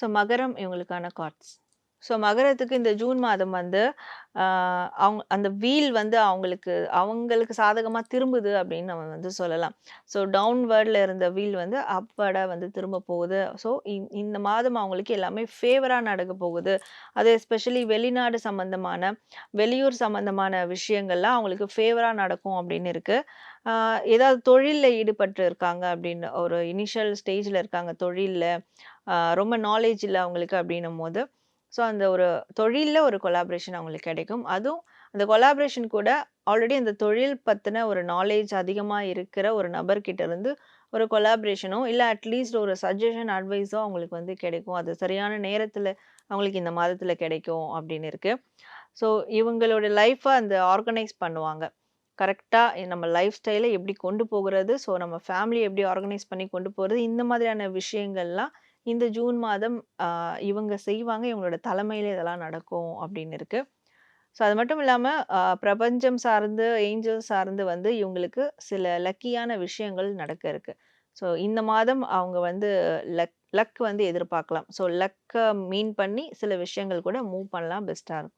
So மகரம் இவங்களுக்கான cards. So மகரத்துக்கு இந்த ஜூன் மாதம் வந்து அவங்க அந்த வீல் வந்து அவங்களுக்கு அவங்களுக்கு சாதகமாக திரும்புது அப்படின்னு நம்ம வந்து சொல்லலாம். ஸோ டவுன்வேர்டில் இருந்த வீல் வந்து அப்வர்டா வந்து திரும்ப போகுது. ஸோ இந் இந்த மாதம் அவங்களுக்கு எல்லாமே ஃபேவராக நடக்க போகுது. அது எஸ்பெஷலி வெளிநாடு சம்மந்தமான, வெளியூர் சம்மந்தமான விஷயங்கள்லாம் அவங்களுக்கு ஃபேவராக நடக்கும் அப்படின்னு இருக்குது ஏதாவது தொழிலில் ஈடுபட்டு இருக்காங்க அப்படின்னு ஒரு இனிஷியல் ஸ்டேஜில் இருக்காங்க தொழிலில் ரொம்ப நாலேஜ் இல்லை அவங்களுக்கு அப்படின்னும் போது ஸோ அந்த ஒரு தொழிலில் ஒரு கொலாபரேஷன் அவங்களுக்கு கிடைக்கும். அதுவும் அந்த கொலாபரேஷன் கூட ஆல்ரெடி அந்த தொழில் பற்றின ஒரு நாலேஜ் அதிகமாக இருக்கிற ஒரு நபர்கிட்ட இருந்து ஒரு கொலாபரேஷனோ, இல்லை அட்லீஸ்ட் ஒரு சஜஷன், அட்வைஸோ அவங்களுக்கு வந்து கிடைக்கும். அது சரியான நேரத்தில் அவங்களுக்கு இந்த மாதத்தில் கிடைக்கும் அப்படின்னு இருக்குது ஸோ இவங்களோட லைஃப்பை அந்த ஆர்கனைஸ் பண்ணுவாங்க. கரெக்டாக நம்ம லைஃப் ஸ்டைலை எப்படி கொண்டு போகிறது ஸோ நம்ம ஃபேமிலியை எப்படி ஆர்கனைஸ் பண்ணி கொண்டு போகிறது இந்த மாதிரியான விஷயங்கள்லாம் இந்த ஜூன் மாதம் இவங்க செய்வாங்க. இவங்களோட தலைமையில் இதெல்லாம் நடக்கும் அப்படின்னு இருக்குது ஸோ அது மட்டும் இல்லாமல் பிரபஞ்சம் சார்ந்து, ஏஞ்சல் சார்ந்து வந்து இவங்களுக்கு சில லக்கியான விஷயங்கள் நடக்க இருக்குது ஸோ இந்த மாதம் அவங்க வந்து லக் லக் வந்து எதிர்பார்க்கலாம். ஸோ லக்கை மீன் பண்ணி சில விஷயங்கள் கூட மூவ் பண்ணலாம் பெஸ்ட்டாக இருக்கும்.